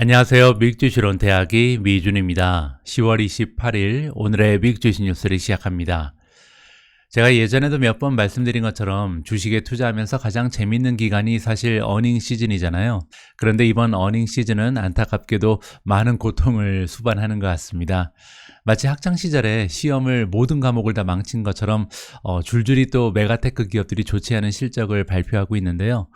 안녕하세요. 미국주시론 대학의 미준입니다. 10월 28일 오늘의 미국주시 뉴스를 시작합니다. 제가 예전에도 몇 번 말씀드린 것처럼 주식에 투자하면서 가장 재밌는 기간이 사실 어닝 시즌이잖아요. 그런데 이번 어닝 시즌은 안타깝게도 많은 고통을 수반하는 것 같습니다. 마치 학창 시절에 시험을 모든 과목을 다 망친 것처럼 어, 줄줄이 또 메가테크 기업들이 좋지 않은 실적을 발표하고 있는데요.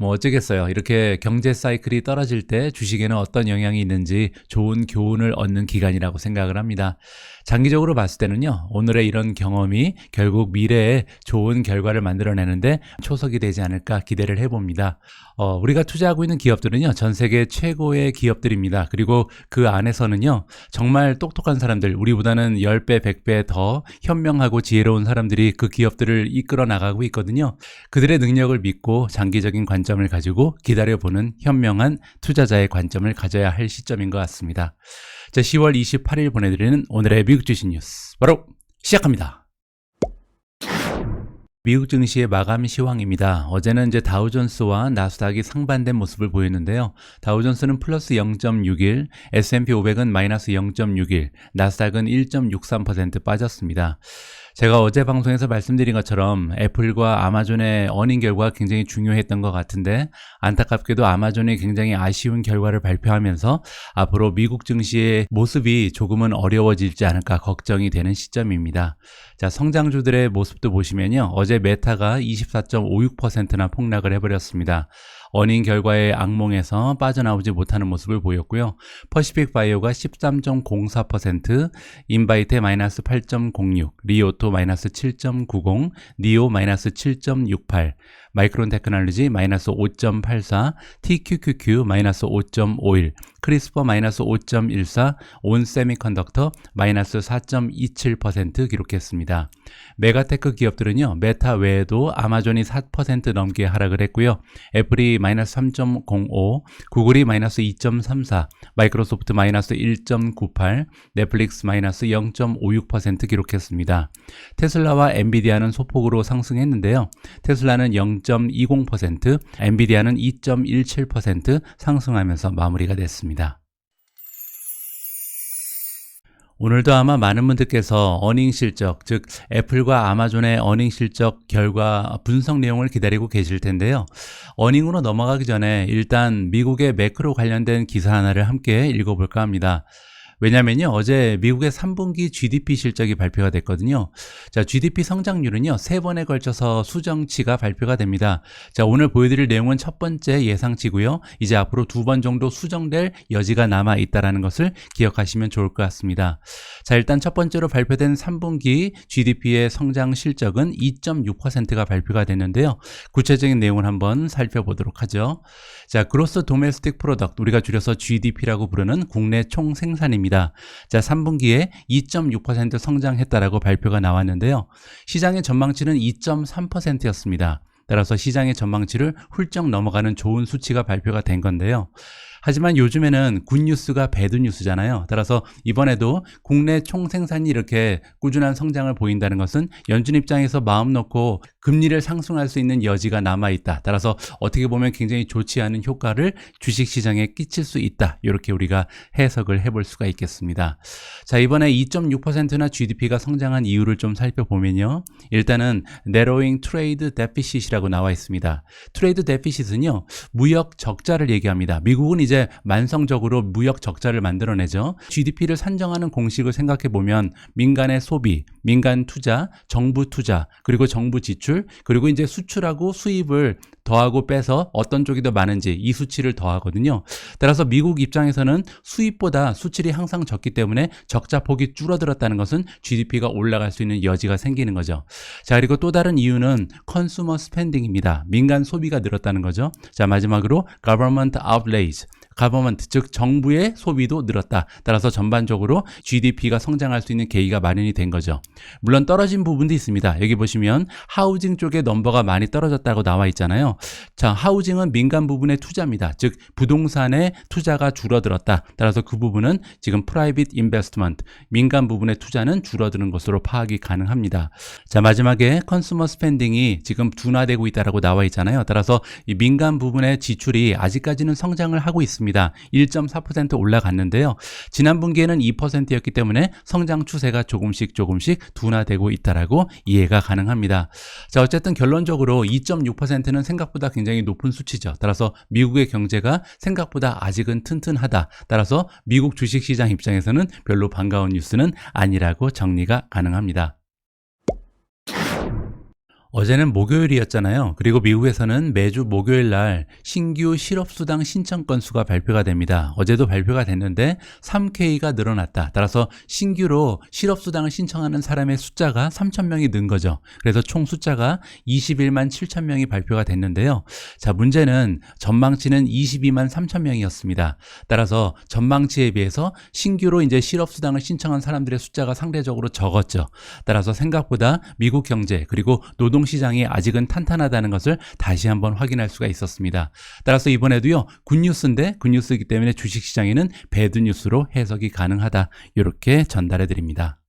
뭐 어쩌겠어요. 이렇게 경제 사이클이 떨어질 때 주식에는 어떤 영향이 있는지 좋은 교훈을 얻는 기간이라고 생각을 합니다. 장기적으로 봤을 때는요, 오늘의 이런 경험이 결국 미래에 좋은 결과를 만들어내는데 초석이 되지 않을까 기대를 해봅니다. 어, 우리가 투자하고 있는 기업들은요, 전 세계 최고의 기업들입니다. 그리고 그 안에서는요, 정말 똑똑한 사람들, 우리보다는 10배, 100배 더 현명하고 지혜로운 사람들이 그 기업들을 이끌어 나가고 있거든요. 그들의 능력을 믿고 장기적인 관점 을 가지고 기다려보는 현명한 투자자의 관점을 가져야 할 시점인 것 같습니다. 자, 10월 28일 보내드리는 오늘의 미국 주식 뉴스. 바로 시작합니다. 미국 증시의 마감 시황입니다. 어제는 이제 다우존스와 나스닥이 상반된 모습을 보였는데요. 다우존스는 플러스 0.61, S&P 500은 마이너스 0.61, 나스닥은 1.63% 빠졌습니다. 제가 어제 방송에서 말씀드린 것처럼 애플과 아마존의 어닝 결과가 굉장히 중요했던 것 같은데 안타깝게도 아마존이 굉장히 아쉬운 결과를 발표하면서 앞으로 미국 증시의 모습이 조금은 어려워질지 않을까 걱정이 되는 시점입니다. 자, 성장주들의 모습도 보시면요. 어제 메타가 24.56%나 폭락을 해버렸습니다. 어닝 결과의 악몽에서 빠져나오지 못하는 모습을 보였고요. 퍼시픽 바이오가 13.04%, 인바이테 마이너스 8.06, 리오토 마이너스 7.90, 니오 마이너스 7.68, 마이크론 테크놀로지 마이너스 5.84, TQQQ 마이너스 5.51, 크리스퍼 마이너스 5.14, 온 세미컨덕터 마이너스 4.27% 기록했습니다. 메가테크 기업들은요, 메타 외에도 아마존이 4% 넘게 하락을 했고요. 애플이 마이너스 3.05, 구글이 마이너스 2.34, 마이크로소프트 마이너스 1.98, 넷플릭스 마이너스 0.56% 기록했습니다. 테슬라와 엔비디아는 소폭으로 상승했는데요. 테슬라는 0.20%, 엔비디아는 2.17% 상승하면서 마무리가 됐습니다. 오늘도 아마 많은 분들께서 어닝 실적, 즉 애플과 아마존의 어닝 실적 결과 분석 내용을 기다리고 계실 텐데요. 어닝으로 넘어가기 전에 일단 미국의 매크로 관련된 기사 하나를 함께 읽어볼까 합니다. 왜냐면요, 어제 미국의 3분기 GDP 실적이 발표가 됐거든요. 자, GDP 성장률은요, 세 번에 걸쳐서 수정치가 발표가 됩니다. 자, 오늘 보여드릴 내용은 첫 번째 예상치고요. 이제 앞으로 두 번 정도 수정될 여지가 남아 있다라는 것을 기억하시면 좋을 것 같습니다. 자, 일단 첫 번째로 발표된 3분기 GDP의 성장 실적은 2.6%가 발표가 됐는데요. 구체적인 내용을 한번 살펴보도록 하죠. 자, 그로스 도메스틱 프로덕트, 우리가 줄여서 GDP라고 부르는 국내 총 생산입니다. 있습니다. 자, 3분기에 2.6% 성장했다라고 발표가 나왔는데요. 시장의 전망치는 2.3%였습니다. 따라서 시장의 전망치를 훌쩍 넘어가는 좋은 수치가 발표가 된 건데요. 하지만 요즘에는 굿뉴스가 배드뉴스잖아요. 따라서 이번에도 국내 총생산이 이렇게 꾸준한 성장을 보인다는 것은 연준 입장에서 마음 놓고 금리를 상승할 수 있는 여지가 남아 있다. 따라서 어떻게 보면 굉장히 좋지 않은 효과를 주식 시장에 끼칠 수 있다. 이렇게 우리가 해석을 해볼 수가 있겠습니다. 자, 이번에 2.6%나 GDP가 성장한 이유를 좀 살펴보면요. 일단은 narrowing trade deficit이라고 나와 있습니다. 트레이드 데피시트는요. 무역 적자를 얘기합니다. 미국은 이제 만성적으로 무역 적자를 만들어내죠. GDP를 산정하는 공식을 생각해 보면 민간의 소비, 민간 투자, 정부 투자, 그리고 정부 지출, 그리고 이제 수출하고 수입을 더하고 빼서 어떤 쪽이 더 많은지 이 수치를 더하거든요. 따라서 미국 입장에서는 수입보다 수출이 항상 적기 때문에 적자 폭이 줄어들었다는 것은 GDP가 올라갈 수 있는 여지가 생기는 거죠. 자, 그리고 또 다른 이유는 컨슈머 스펜딩입니다. 민간 소비가 늘었다는 거죠. 자, 마지막으로 government outlays. 가버먼트 즉 정부의 소비도 늘었다. 따라서 전반적으로 GDP가 성장할 수 있는 계기가 마련이 된 거죠. 물론 떨어진 부분도 있습니다. 여기 보시면 하우징 쪽에 넘버가 많이 떨어졌다고 나와 있잖아요. 자, 하우징은 민간 부분의 투자입니다. 즉 부동산의 투자가 줄어들었다. 따라서 그 부분은 지금 프라이빗 인베스트먼트 민간 부분의 투자는 줄어드는 것으로 파악이 가능합니다. 자, 마지막에 컨슈머 스펜딩이 지금 둔화되고 있다라고 나와 있잖아요. 따라서 이 민간 부분의 지출이 아직까지는 성장을 하고 있습니다. 합니다. 1.4% 올라갔는데요. 지난 분기에는 2%였기 때문에 성장 추세가 조금씩 조금씩 둔화되고 있다라고 이해가 가능합니다. 자, 어쨌든 결론적으로 2.6%는 생각보다 굉장히 높은 수치죠. 따라서 미국의 경제가 생각보다 아직은 튼튼하다. 따라서 미국 주식시장 입장에서는 별로 반가운 뉴스는 아니라고 정리가 가능합니다. 어제는 목요일이었잖아요. 그리고 미국에서는 매주 목요일 날 신규 실업수당 신청 건수가 발표가 됩니다. 어제도 발표가 됐는데 3K가 늘어났다. 따라서 신규로 실업수당을 신청하는 사람의 숫자가 3,000명이 는 거죠. 그래서 총 숫자가 21만 7천 명이 발표가 됐는데요. 자, 문제는 전망치는 22만 3천 명이었습니다. 따라서 전망치에 비해서 신규로 이제 실업수당을 신청한 사람들의 숫자가 상대적으로 적었죠. 따라서 생각보다 미국 경제 그리고 노동 시장이 아직은 탄탄하다는 것을 다시 한번 확인할 수가 있었습니다. 따라서 이번에도요, 굿뉴스인데 굿뉴스이기 때문에 주식 시장에는 배드 뉴스로 해석이 가능하다. 이렇게 전달해 드립니다.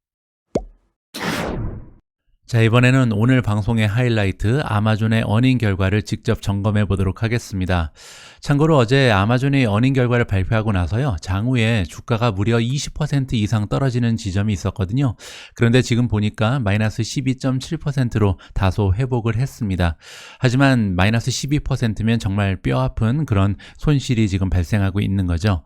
자, 이번에는 오늘 방송의 하이라이트 아마존의 어닝 결과를 직접 점검해 보도록 하겠습니다. 참고로 어제 아마존이 어닝 결과를 발표하고 나서요, 장후에 주가가 무려 20% 이상 떨어지는 지점이 있었거든요. 그런데 지금 보니까 마이너스 12.7%로 다소 회복을 했습니다. 하지만 마이너스 12%면 정말 뼈 아픈 그런 손실이 지금 발생하고 있는 거죠.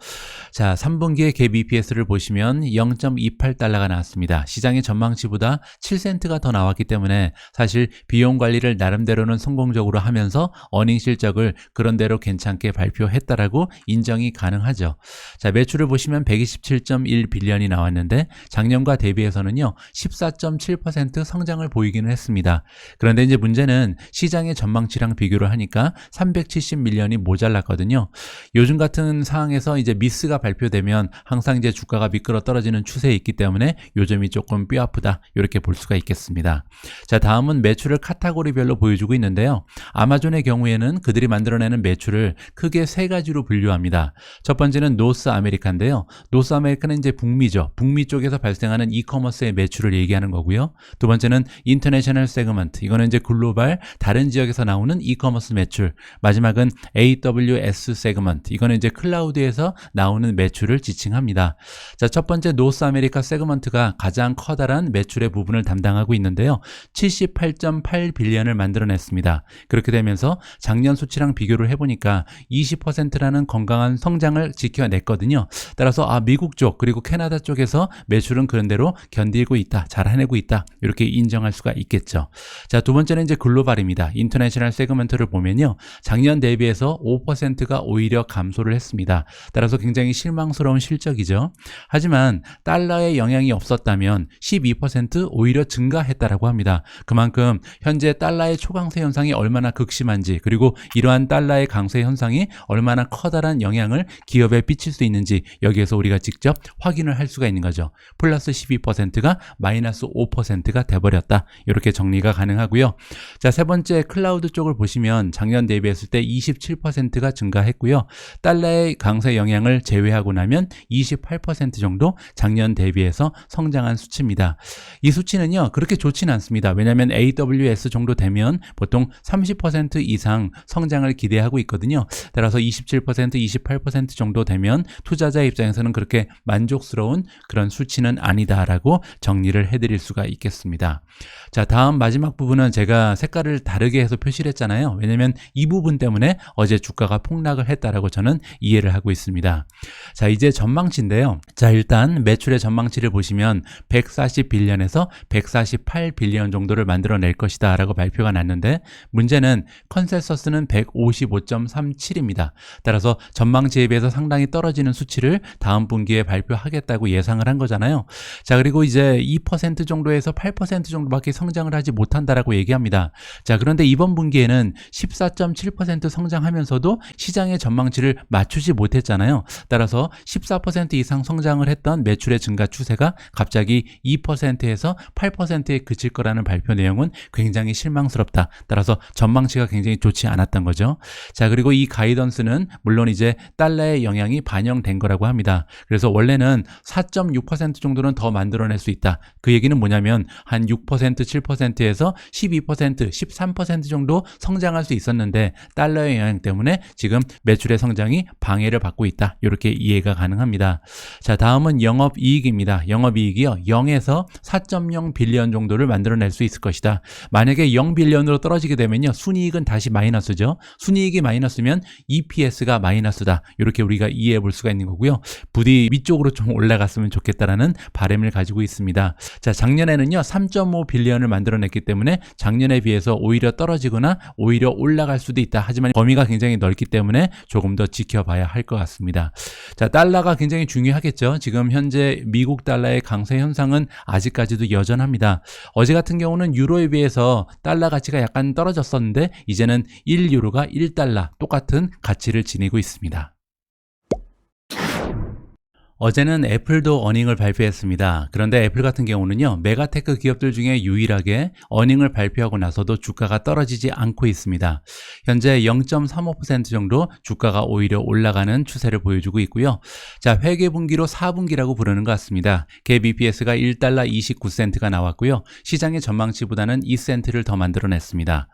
자, 3분기의 갭 EPS를 보시면 0.28달러가 나왔습니다. 시장의 전망치보다 7센트가 더 나왔기 때문에 사실 비용 관리를 나름대로는 성공적으로 하면서 어닝 실적을 그런대로 괜찮게 발표했다라고 인정이 가능하죠. 자, 매출을 보시면 127.1 빌리언이 나왔는데 작년과 대비해서는요, 14.7% 성장을 보이기는 했습니다. 그런데 이제 문제는 시장의 전망치랑 비교를 하니까 370 밀리언이 모자랐거든요. 요즘 같은 상황에서 이제 미스가 발표되면 항상 이제 주가가 미끄러 떨어지는 추세에 있기 때문에 요점이 조금 뼈 아프다. 이렇게 볼 수가 있겠습니다. 자, 다음은 매출을 카테고리별로 보여주고 있는데요. 아마존의 경우에는 그들이 만들어내는 매출을 크게 세 가지로 분류합니다. 첫 번째는 노스 아메리카인데요. 노스 아메리카는 이제 북미죠. 북미 쪽에서 발생하는 이커머스의 매출을 얘기하는 거고요. 두 번째는 인터내셔널 세그먼트. 이거는 이제 글로벌 다른 지역에서 나오는 이커머스 매출. 마지막은 AWS 세그먼트. 이거는 이제 클라우드에서 나오는 매출을 지칭합니다. 자, 첫 번째 노스 아메리카 세그먼트가 가장 커다란 매출의 부분을 담당하고 있는데요. 78.8 빌리언을 만들어냈습니다. 그렇게 되면서 작년 수치랑 비교를 해보니까 20%라는 건강한 성장을 지켜냈거든요. 따라서 아 미국 쪽 그리고 캐나다 쪽에서 매출은 그런대로 견디고 있다, 잘 해내고 있다 이렇게 인정할 수가 있겠죠. 자 두 번째는 이제 글로벌입니다. 인터내셔널 세그먼트를 보면요, 작년 대비해서 5%가 오히려 감소를 했습니다. 따라서 굉장히 실망스러운 실적이죠. 하지만 달러의 영향이 없었다면 12% 오히려 증가했다라고 합니다. 그만큼 현재 달러의 초강세 현상이 얼마나 극심한지 그리고 이러한 달러의 강세 현상이 얼마나 커다란 영향을 기업에 끼칠 수 있는지 여기에서 우리가 직접 확인을 할 수가 있는 거죠. 플러스 12%가 마이너스 5%가 돼버렸다. 이렇게 정리가 가능하고요. 자, 세 번째 클라우드 쪽을 보시면 작년 대비했을 때 27%가 증가했고요. 달러의 강세 영향을 제외하고 나면 28% 정도 작년 대비해서 성장한 수치입니다. 이 수치는요, 그렇게 좋지 는 않습니다. 왜냐하면 AWS 정도 되면 보통 30% 이상 성장을 기대하고 있거든요. 따라서 27%, 28% 정도 되면 투자자 입장에서는 그렇게 만족스러운 그런 수치는 아니다라고 정리를 해드릴 수가 있겠습니다. 자, 다음 마지막 부분은 제가 색깔을 다르게 해서 표시를 했잖아요. 왜냐면 이 부분 때문에 어제 주가가 폭락을 했다라고 저는 이해를 하고 있습니다. 자, 이제 전망치인데요. 자, 일단 매출의 전망치를 보시면 140빌리언에서 148 빌리언 정도를 만들어낼 것이다 라고 발표가 났는데 문제는 컨센서스는 155.37입니다. 따라서 전망치에 비해서 상당히 떨어지는 수치를 다음 분기에 발표하겠다고 예상을 한 거잖아요. 자, 그리고 이제 2% 정도에서 8% 정도밖에 성장을 하지 못한다라고 얘기합니다. 자, 그런데 이번 분기에는 14.7% 성장하면서도 시장의 전망치를 맞추지 못했잖아요. 따라서 14% 이상 성장을 했던 매출의 증가 추세가 갑자기 2%에서 8%에 그칠 떨어질 거라는 발표 내용은 굉장히 실망스럽다. 따라서 전망치가 굉장히 좋지 않았던 거죠. 자, 그리고 이 가이던스는 물론 이제 달러의 영향이 반영된 거라고 합니다. 그래서 원래는 4.6% 정도는 더 만들어낼 수 있다. 그 얘기는 뭐냐면 한 6%, 7%에서 12%, 13% 정도 성장할 수 있었는데 달러의 영향 때문에 지금 매출의 성장이 방해를 받고 있다. 이렇게 이해가 가능합니다. 자, 다음은 영업이익입니다. 영업이익이요. 0에서 4.0 빌리언 정도를 만들어낼 수 있을 것이다. 만약에 0 빌리언으로 떨어지게 되면요. 순이익은 다시 마이너스죠. 순이익이 마이너스면 EPS가 마이너스다. 이렇게 우리가 이해해 볼 수가 있는 거고요. 부디 위쪽으로 좀 올라갔으면 좋겠다라는 바람을 가지고 있습니다. 자, 작년에는요. 3.5 빌리언을 만들어냈기 때문에 작년에 비해서 오히려 떨어지거나 오히려 올라갈 수도 있다. 하지만 범위가 굉장히 넓기 때문에 조금 더 지켜봐야 할 것 같습니다. 자, 달러가 굉장히 중요하겠죠. 지금 현재 미국 달러의 강세 현상은 아직까지도 여전합니다. 어제 같은 경우는 유로에 비해서 달러 가치가 약간 떨어졌었는데 이제는 1유로가 1달러 똑같은 가치를 지니고 있습니다. 어제는 애플도 어닝을 발표했습니다. 그런데 애플 같은 경우는요, 메가테크 기업들 중에 유일하게 어닝을 발표하고 나서도 주가가 떨어지지 않고 있습니다. 현재 0.35% 정도 주가가 오히려 올라가는 추세를 보여주고 있고요. 자, 회계 분기로 4분기라고 부르는 것 같습니다. 갭 EPS가 1달러 29센트가 나왔고요. 시장의 전망치보다는 2센트를 더 만들어냈습니다.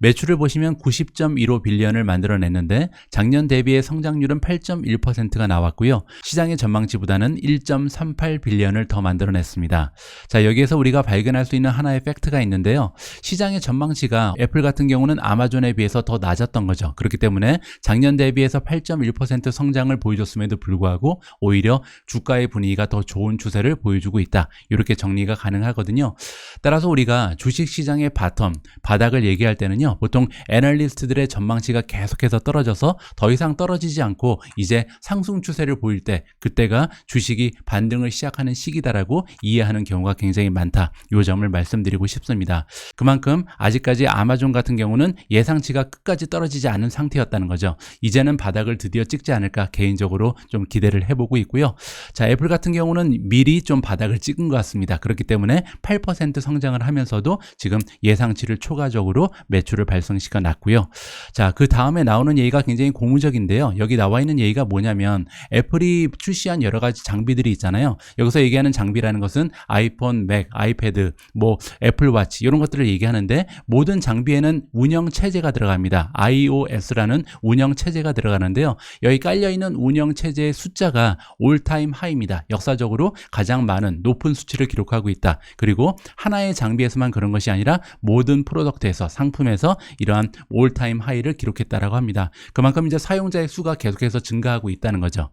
매출을 보시면 90.15 빌리언을 만들어냈는데 작년 대비의 성장률은 8.1%가 나왔고요. 시장의 전망 치보다는 1.38 빌리언을 더 만들어냈습니다. 자, 여기에서 우리가 발견할 수 있는 하나의 팩트가 있는데요. 시장의 전망치가 애플 같은 경우는 아마존에 비해서 더 낮았던 거죠. 그렇기 때문에 작년 대비해서 8.1% 성장을 보여줬음에도 불구하고 오히려 주가의 분위기가 더 좋은 추세를 보여주고 있다. 이렇게 정리가 가능하거든요. 따라서 우리가 주식 시장의 바텀, 바닥을 얘기할 때는요. 보통 애널리스트들의 전망치가 계속해서 떨어져서 더 이상 떨어지지 않고 이제 상승 추세를 보일 때 그때가 주식이 반등을 시작하는 시기다라고 이해하는 경우가 굉장히 많다. 이 점을 말씀드리고 싶습니다. 그만큼 아직까지 아마존 같은 경우는 예상치가 끝까지 떨어지지 않은 상태였다는 거죠. 이제는 바닥을 드디어 찍지 않을까 개인적으로 좀 기대를 해보고 있고요. 자, 애플 같은 경우는 미리 좀 바닥을 찍은 것 같습니다. 그렇기 때문에 8% 성장을 하면서도 지금 예상치를 초과적으로 매출을 발생시켜 놨고요. 자, 그 다음에 나오는 얘기가 굉장히 고무적인데요. 여기 나와 있는 얘기가 뭐냐면 애플이 출시한 여러 가지 장비들이 있잖아요. 여기서 얘기하는 장비라는 것은 아이폰, 맥, 아이패드, 뭐 애플워치 이런 것들을 얘기하는데 모든 장비에는 운영 체제가 들어갑니다. iOS라는 운영 체제가 들어가는데요. 여기 깔려 있는 운영 체제의 숫자가 올타임 하이입니다. 역사적으로 가장 많은 높은 수치를 기록하고 있다. 그리고 하나의 장비에서만 그런 것이 아니라 모든 프로덕트에서 상품에서 이러한 올타임 하이를 기록했다라고 합니다. 그만큼 이제 사용자의 수가 계속해서 증가하고 있다는 거죠.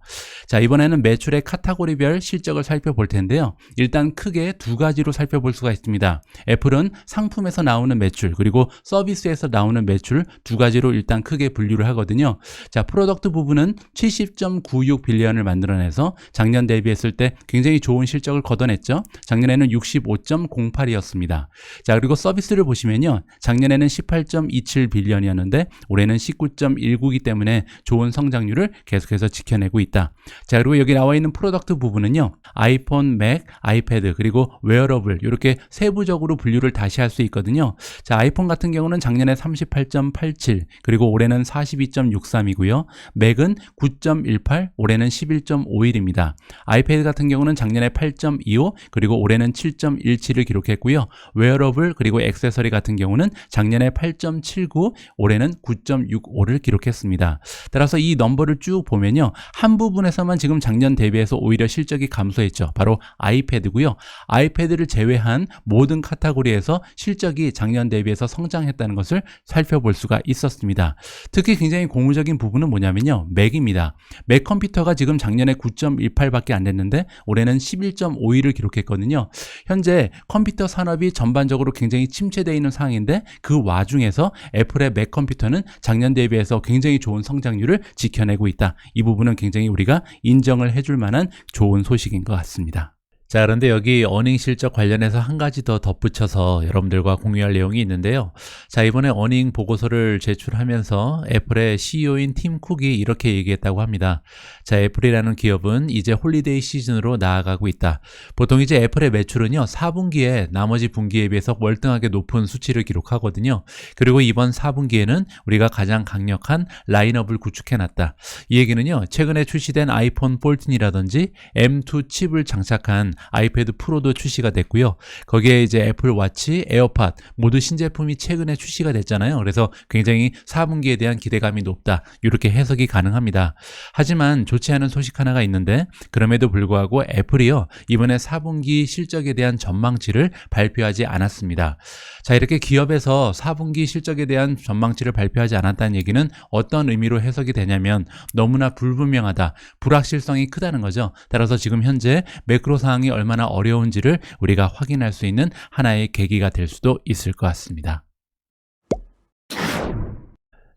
자, 이번에는 매출의 카테고리별 실적을 살펴볼 텐데요. 일단 크게 두 가지로 살펴볼 수가 있습니다. 애플은 상품에서 나오는 매출 그리고 서비스에서 나오는 매출 두 가지로 일단 크게 분류를 하거든요. 자, 프로덕트 부분은 70.96 빌리언을 만들어내서 작년 대비했을 때 굉장히 좋은 실적을 거둬냈죠. 작년에는 65.08이었습니다. 자, 그리고 서비스를 보시면요. 작년에는 18.27 빌리언이었는데 올해는 19.19이기 때문에 좋은 성장률을 계속해서 지켜내고 있다. 자, 그리고 여기 나와 있는 프로덕트 부분은요. 아이폰, 맥, 아이패드 그리고 웨어러블 이렇게 세부적으로 분류를 다시 할 수 있거든요. 자, 아이폰 같은 경우는 작년에 38.87 그리고 올해는 42.63이고요. 맥은 9.18 올해는 11.51입니다. 아이패드 같은 경우는 작년에 8.25 그리고 올해는 7.17을 기록했고요. 웨어러블 그리고 액세서리 같은 경우는 작년에 8.79 올해는 9.65를 기록했습니다. 따라서 이 넘버를 쭉 보면요. 한 부분에서만 지금 작년 대비해서 오히려 실적이 감소했죠. 바로 아이패드고요. 아이패드를 제외한 모든 카테고리에서 실적이 작년 대비해서 성장했다는 것을 살펴볼 수가 있었습니다. 특히 굉장히 고무적인 부분은 뭐냐면요. 맥입니다. 맥 컴퓨터가 지금 작년에 9.18밖에 안 됐는데 올해는 11.51을 기록했거든요. 현재 컴퓨터 산업이 전반적으로 굉장히 침체되어 있는 상황인데 그 와중에서 애플의 맥 컴퓨터는 작년 대비해서 굉장히 좋은 성장률을 지켜내고 있다. 이 부분은 굉장히 우리가 인정을 해줄 만한 좋은 소식인 것 같습니다. 자, 그런데 여기 어닝 실적 관련해서 한 가지 더 덧붙여서 여러분들과 공유할 내용이 있는데요. 자, 이번에 어닝 보고서를 제출하면서 애플의 CEO인 팀 쿡이 이렇게 얘기했다고 합니다. 자, 애플이라는 기업은 이제 홀리데이 시즌으로 나아가고 있다. 보통 이제 애플의 매출은요, 4분기에 나머지 분기에 비해서 월등하게 높은 수치를 기록하거든요. 그리고 이번 4분기에는 우리가 가장 강력한 라인업을 구축해놨다. 이 얘기는요, 최근에 출시된 아이폰 14이라든지 M2 칩을 장착한 아이패드 프로도 출시가 됐고요. 거기에 이제 애플 워치, 에어팟 모두 신제품이 최근에 출시가 됐잖아요. 그래서 굉장히 4분기에 대한 기대감이 높다. 이렇게 해석이 가능합니다. 하지만 좋지 않은 소식 하나가 있는데 그럼에도 불구하고 애플이요. 이번에 4분기 실적에 대한 전망치를 발표하지 않았습니다. 자, 이렇게 기업에서 4분기 실적에 대한 전망치를 발표하지 않았다는 얘기는 어떤 의미로 해석이 되냐면 너무나 불분명하다. 불확실성이 크다는 거죠. 따라서 지금 현재 매크로 상황이 얼마나 어려운지를 우리가 확인할 수 있는 하나의 계기가 될 수도 있을 것 같습니다.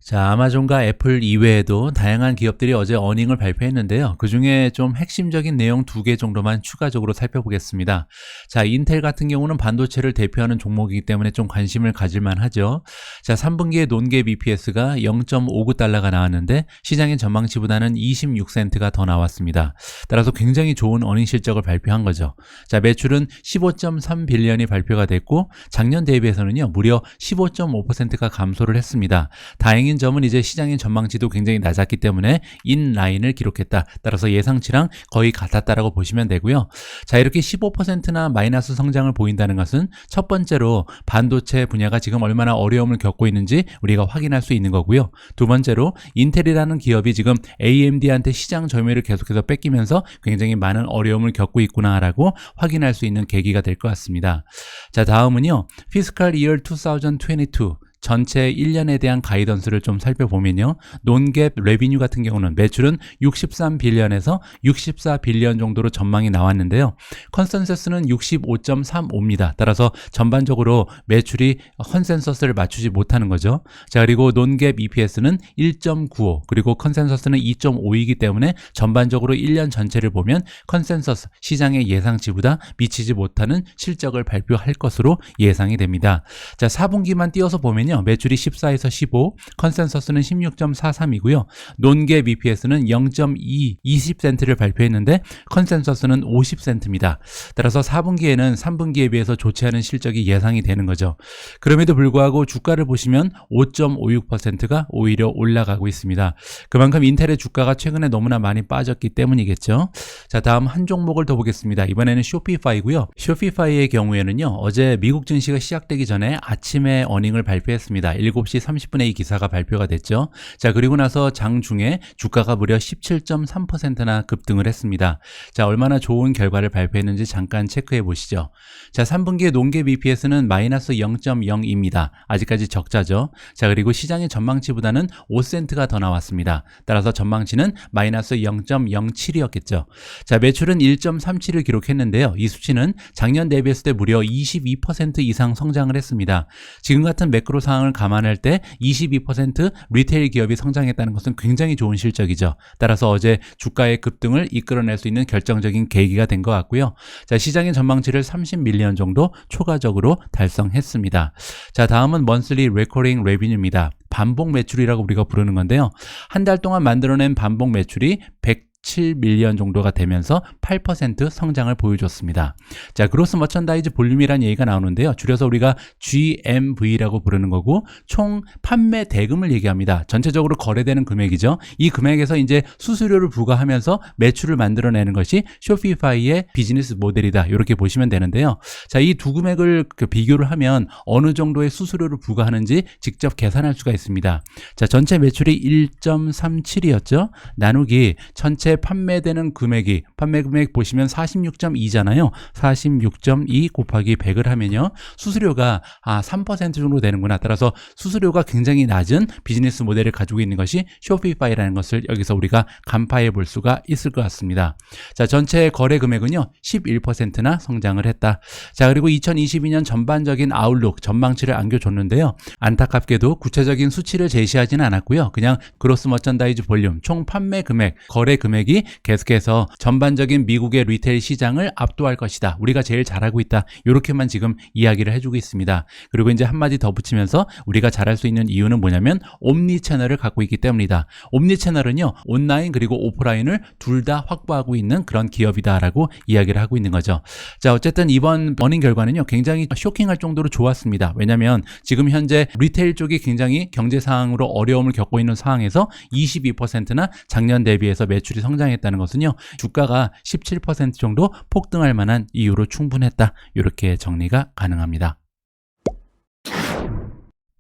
자, 아마존과 애플 이외에도 다양한 기업들이 어제 어닝을 발표했는데요. 그 중에 좀 핵심적인 내용 두 개 정도만 추가적으로 살펴보겠습니다. 자, 인텔 같은 경우는 반도체를 대표하는 종목이기 때문에 좀 관심을 가질만 하죠. 자, 3분기에 논갭 EPS가 0.59달러가 나왔는데 시장의 전망치보다는 26센트가 더 나왔습니다. 따라서 굉장히 좋은 어닝 실적을 발표한 거죠. 자, 매출은 15.3 빌리언이 발표가 됐고 작년 대비해서는요, 무려 15.5%가 감소를 했습니다. 다행인 점은 이제 시장의 전망치도 굉장히 낮았기 때문에 인라인을 기록했다. 따라서 예상치랑 거의 같았다라고 보시면 되고요. 자, 이렇게 15%나 마이너스 성장을 보인다는 것은 첫 번째로 반도체 분야가 지금 얼마나 어려움을 겪고 있는지 우리가 확인할 수 있는 거고요. 두 번째로 인텔이라는 기업이 지금 AMD한테 시장 점유율을 계속해서 뺏기면서 굉장히 많은 어려움을 겪고 있구나라고 확인할 수 있는 계기가 될 것 같습니다. 자, 다음은요. Fiscal Year 2022 전체 1년에 대한 가이던스를 좀 살펴보면요. 논갭 레비뉴 같은 경우는 매출은 63빌리언에서 64빌리언 정도로 전망이 나왔는데요. 컨센서스는 65.35입니다. 따라서 전반적으로 매출이 컨센서스를 맞추지 못하는 거죠. 자, 그리고 논갭 EPS는 1.95 그리고 컨센서스는 2.5이기 때문에 전반적으로 1년 전체를 보면 컨센서스 시장의 예상치보다 미치지 못하는 실적을 발표할 것으로 예상이 됩니다. 자, 4분기만 띄어서 보면요. 보면요. 매출이 14에서 15, 컨센서스는 16.43이고요. 논갭 EPS는 0.2, 20센트를 발표했는데 컨센서스는 50센트입니다. 따라서 4분기에는 3분기에 비해서 좋지 않은 실적이 예상이 되는 거죠. 그럼에도 불구하고 주가를 보시면 5.56%가 오히려 올라가고 있습니다. 그만큼 인텔의 주가가 최근에 너무나 많이 빠졌기 때문이겠죠. 자, 다음 한 종목을 더 보겠습니다. 이번에는 쇼피파이고요. 쇼피파이의 경우에는요. 어제 미국 증시가 시작되기 전에 아침에 어닝을 발표했습니다. 했습니다. 7시 30분에 이 기사가 발표가 됐죠. 자, 그리고 나서 장중에 주가가 무려 17.3%나 급등을 했습니다. 자, 얼마나 좋은 결과를 발표했는지 잠깐 체크해 보시죠. 자, 3분기의 농계 EPS는 마이너스 0.0입니다. 아직까지 적자죠. 자, 그리고 시장의 전망치보다는 5센트가 더 나왔습니다. 따라서 전망치는 마이너스 0.07이었겠죠. 자, 매출은 1.37을 기록했는데요. 이 수치는 작년 대비했을 때 무려 22% 이상 성장을 했습니다. 지금 같은 매크로 상황을 감안할 때 22% 리테일 기업이 성장했다는 것은 굉장히 좋은 실적이죠. 따라서 어제 주가의 급등을 이끌어낼 수 있는 결정적인 계기가 된 것 같고요. 자, 시장의 전망치를 30밀리언 정도 초과적으로 달성했습니다. 자, 다음은 먼슬리 레코링 레비뉴입니다. 반복 매출이라고 우리가 부르는 건데요. 한 달 동안 만들어낸 반복 매출이 100 7밀리언 정도가 되면서 8% 성장을 보여줬습니다. 자, 그로스 머천다이즈 볼륨이라는 얘기가 나오는데요. 줄여서 우리가 GMV라고 부르는 거고 총 판매 대금을 얘기합니다. 전체적으로 거래되는 금액이죠. 이 금액에서 이제 수수료를 부과하면서 매출을 만들어내는 것이 쇼피파이의 비즈니스 모델이다. 이렇게 보시면 되는데요. 자, 이 두 금액을 그 비교를 하면 어느 정도의 수수료를 부과하는지 직접 계산할 수가 있습니다. 자, 전체 매출이 1.37이었죠. 나누기 전체 판매되는 금액이 판매 금액 보시면 46.2잖아요. 46.2 곱하기 100을 하면요. 수수료가 아, 3% 정도 되는구나. 따라서 수수료가 굉장히 낮은 비즈니스 모델을 가지고 있는 것이 쇼피파이라는 것을 여기서 우리가 간파해 볼 수가 있을 것 같습니다. 자, 전체 거래 금액은요. 11%나 성장을 했다. 자, 그리고 2022년 전반적인 아웃룩 전망치를 안겨줬는데요. 안타깝게도 구체적인 수치를 제시하지는 않았고요. 그냥 그로스 머천다이즈 볼륨 총 판매 금액, 거래 금액 금액이 계속해서 전반적인 미국의 리테일 시장을 압도할 것이다. 우리가 제일 잘하고 있다. 이렇게만 지금 이야기를 해주고 있습니다. 그리고 이제 한마디 더 붙이면서 우리가 잘할 수 있는 이유는 뭐냐면 옴니 채널을 갖고 있기 때문이다. 옴니 채널은요 온라인 그리고 오프라인을 둘 다 확보하고 있는 그런 기업이다라고 이야기를 하고 있는 거죠. 자 어쨌든 이번 버닝 결과는요 굉장히 쇼킹할 정도로 좋았습니다. 왜냐하면 지금 현재 리테일 쪽이 굉장히 경제 상황으로 어려움을 겪고 있는 상황에서 22%나 작년 대비해서 매출이 성장했다는 것은요 주가가 17% 정도 폭등할 만한 이유로 충분했다. 이렇게 정리가 가능합니다.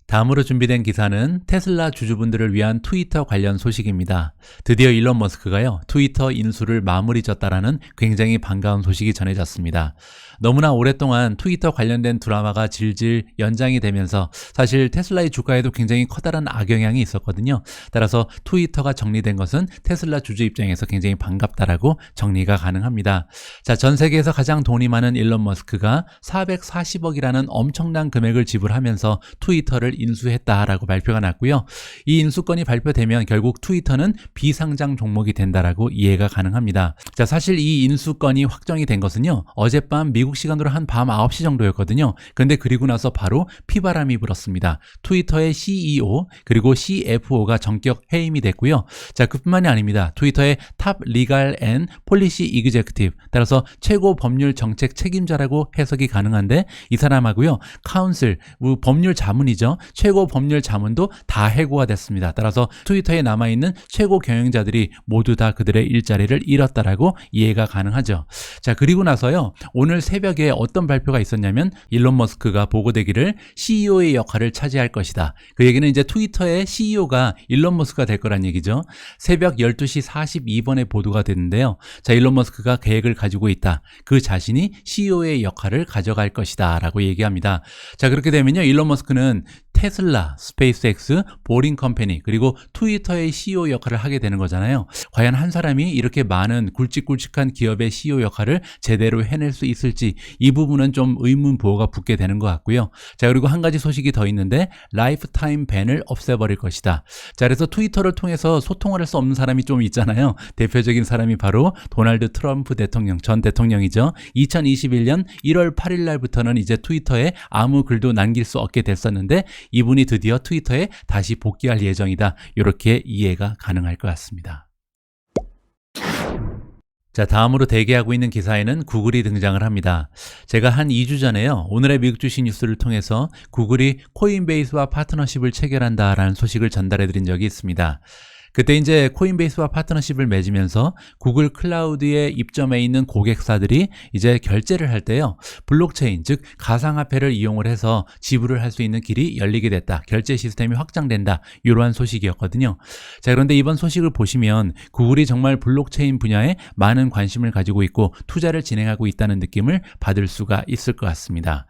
다음으로 준비된 기사는 테슬라 주주분들을 위한 트위터 관련 소식입니다. 드디어 일론 머스크가요, 트위터 인수를 마무리 졌다라는 굉장히 반가운 소식이 전해졌습니다. 너무나 오랫동안 트위터 관련된 드라마가 질질 연장이 되면서 사실 테슬라의 주가에도 굉장히 커다란 악영향이 있었거든요. 따라서 트위터가 정리된 것은 테슬라 주주 입장에서 굉장히 반갑다라고 정리가 가능합니다. 자, 전 세계에서 가장 돈이 많은 일론 머스크가 440억이라는 엄청난 금액을 지불하면서 트위터를 인수했다라고 발표가 났고요. 이 인수건이 발표되면 결국 트위터는 비상장 종목이 된다라고 이해가 가능합니다. 자, 사실 이 인수건이 확정이 된 것은요. 어젯밤 미국 시간으로 한 밤 9시 정도였거든요. 근데 그리고 나서 바로 피바람이 불었습니다. 트위터의 CEO 그리고 CFO가 전격 해임이 됐고요. 자, 그뿐만이 아닙니다. 트위터의 탑 리갈 앤 폴리시 이그제크티브 따라서 최고 법률 정책 책임자라고 해석이 가능한데 이 사람하고요. 카운슬 법률 자문이죠. 최고 법률 자문도 다 해고가 됐습니다. 따라서 트위터에 남아 있는 최고 경영자들이 모두 다 그들의 일자리를 잃었다라고 이해가 가능하죠. 자, 그리고 나서요. 오늘 새 벽에 어떤 발표가 있었냐면 일론 머스크가 보고되기를 CEO의 역할을 차지할 것이다. 그 얘기는 이제 트위터의 CEO가 일론 머스크가 될 거란 얘기죠. 새벽 12시 42분에 보도가 됐는데요. 자, 일론 머스크가 계획을 가지고 있다. 그 자신이 CEO의 역할을 가져갈 것이다. 라고 얘기합니다. 자, 그렇게 되면요. 일론 머스크는 테슬라, 스페이스X, 보링 컴퍼니 그리고 트위터의 CEO 역할을 하게 되는 거잖아요. 과연 한 사람이 이렇게 많은 굵직굵직한 기업의 CEO 역할을 제대로 해낼 수 있을지 이 부분은 좀 의문 보호가 붙게 되는 것 같고요. 자 그리고 한 가지 소식이 더 있는데 라이프타임 밴을 없애버릴 것이다. 자 그래서 트위터를 통해서 소통을 할 수 없는 사람이 좀 있잖아요. 대표적인 사람이 바로 도널드 트럼프 대통령 전 대통령이죠. 2021년 1월 8일 날부터는 이제 트위터에 아무 글도 남길 수 없게 됐었는데 이분이 드디어 트위터에 다시 복귀할 예정이다. 이렇게 이해가 가능할 것 같습니다. 자, 다음으로 대기하고 있는 기사에는 구글이 등장을 합니다. 제가 한 2주 전에요. 오늘의 미국 주식 뉴스를 통해서 구글이 코인베이스와 파트너십을 체결한다라는 소식을 전달해 드린 적이 있습니다. 그때 이제 코인베이스와 파트너십을 맺으면서 구글 클라우드에 입점해 있는 고객사들이 이제 결제를 할 때요. 블록체인, 즉 가상화폐를 이용을 해서 지불을 할 수 있는 길이 열리게 됐다. 결제 시스템이 확장된다. 이러한 소식이었거든요. 자, 그런데 이번 소식을 보시면 구글이 정말 블록체인 분야에 많은 관심을 가지고 있고 투자를 진행하고 있다는 느낌을 받을 수가 있을 것 같습니다.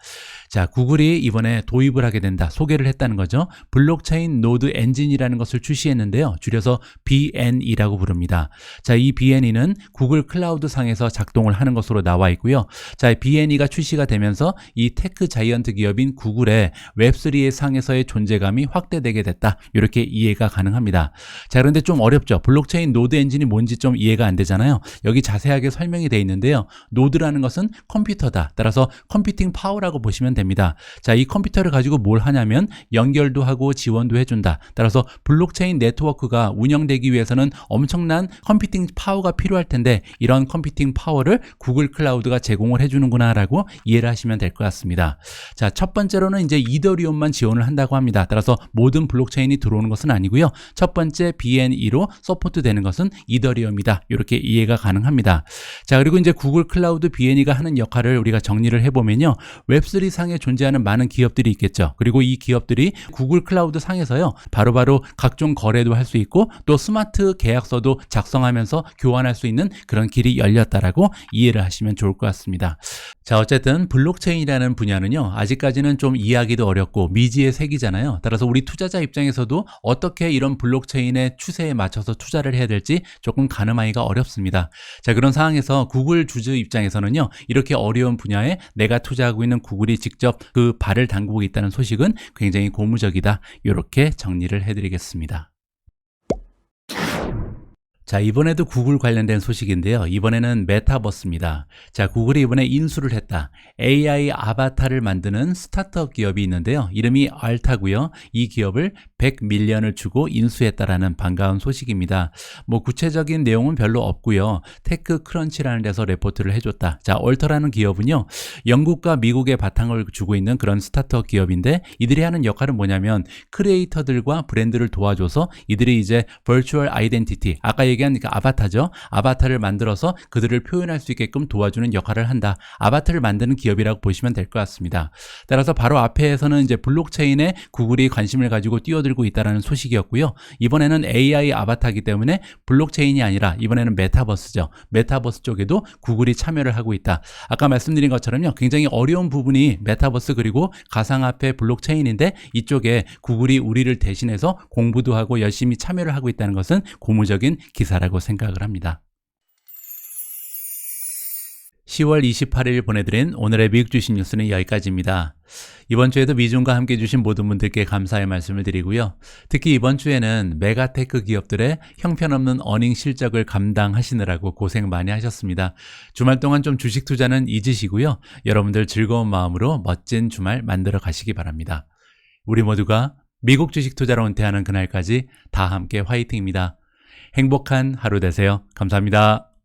자, 구글이 이번에 도입을 하게 된다. 소개를 했다는 거죠. 블록체인 노드 엔진이라는 것을 출시했는데요. 줄여서 BNE라고 부릅니다. 자, 이 BNE는 구글 클라우드 상에서 작동을 하는 것으로 나와 있고요. 자, BNE가 출시가 되면서 이 테크 자이언트 기업인 구글의 웹3의 상에서의 존재감이 확대되게 됐다. 이렇게 이해가 가능합니다. 자, 그런데 좀 어렵죠. 블록체인 노드 엔진이 뭔지 좀 이해가 안 되잖아요. 여기 자세하게 설명이 되어 있는데요. 노드라는 것은 컴퓨터다. 따라서 컴퓨팅 파워라고 보시면 됩니다. 자, 이 컴퓨터를 가지고 뭘 하냐면 연결도 하고 지원도 해준다. 따라서 블록체인 네트워크가 운영되기 위해서는 엄청난 컴퓨팅 파워가 필요할 텐데 이런 컴퓨팅 파워를 구글 클라우드가 제공을 해주는구나라고 이해를 하시면 될 것 같습니다. 자, 첫 번째로는 이제 이더리움만 지원을 한다고 합니다. 따라서 모든 블록체인이 들어오는 것은 아니고요. 첫 번째 BNE로 서포트 되는 것은 이더리움이다. 이렇게 이해가 가능합니다. 자, 그리고 이제 구글 클라우드 BNE가 하는 역할을 우리가 정리를 해보면요. 웹3 상에 존재하는 많은 기업들이 있겠죠. 그리고 이 기업들이 구글 클라우드 상에서요. 바로 바로 각종 거래도 할 수 있고 또 스마트 계약서도 작성하면서 교환할 수 있는 그런 길이 열렸다라고 이해를 하시면 좋을 것 같습니다. 자, 어쨌든 블록체인이라는 분야는요. 아직까지는 좀 이해하기도 어렵고 미지의 색이잖아요. 따라서 우리 투자자 입장에서도 어떻게 이런 블록체인의 추세에 맞춰서 투자를 해야 될지 조금 가늠하기가 어렵습니다. 자, 그런 상황에서 구글 주주 입장에서는요. 이렇게 어려운 분야에 내가 투자하고 있는 구글이 직접 그 발을 담그고 있다는 소식은 굉장히 고무적이다. 이렇게 정리를 해드리겠습니다. 자, 이번에도 구글 관련된 소식인데요. 이번에는 메타버스입니다. 자, 구글이 이번에 인수를 했다. AI 아바타를 만드는 스타트업 기업이 있는데요. 이름이 알타고요. 이 기업을 100밀리언을 주고 인수했다라는 반가운 소식입니다. 뭐 구체적인 내용은 별로 없고요. 테크 크런치라는 데서 레포트를 해줬다. 자, 얼터라는 기업은요. 영국과 미국의 바탕을 주고 있는 그런 스타트업 기업인데 이들이 하는 역할은 뭐냐면 크리에이터들과 브랜드를 도와줘서 이들이 이제 버추얼 아이덴티티 아까 얘기한 그 아바타죠. 아바타를 만들어서 그들을 표현할 수 있게끔 도와주는 역할을 한다. 아바타를 만드는 기업이라고 보시면 될 것 같습니다. 따라서 바로 앞에서는 이제 블록체인에 구글이 관심을 가지고 뛰어 들고 있다라는 소식이었고요. 이번에는 AI 아바타이기 때문에 블록체인이 아니라 이번에는 메타버스죠. 메타버스 쪽에도 구글이 참여를 하고 있다. 아까 말씀드린 것처럼요. 굉장히 어려운 부분이 메타버스 그리고 가상화폐 블록체인인데 이쪽에 구글이 우리를 대신해서 공부도 하고 열심히 참여를 하고 있다는 것은 고무적인 기사라고 생각을 합니다. 10월 28일 보내드린 오늘의 미국 주식 뉴스는 여기까지입니다. 이번 주에도 미중과 함께 해주신 모든 분들께 감사의 말씀을 드리고요. 특히 이번 주에는 메가테크 기업들의 형편없는 어닝 실적을 감당하시느라고 고생 많이 하셨습니다. 주말 동안 좀 주식 투자는 잊으시고요. 여러분들 즐거운 마음으로 멋진 주말 만들어 가시기 바랍니다. 우리 모두가 미국 주식 투자로 은퇴하는 그날까지 다 함께 화이팅입니다. 행복한 하루 되세요. 감사합니다.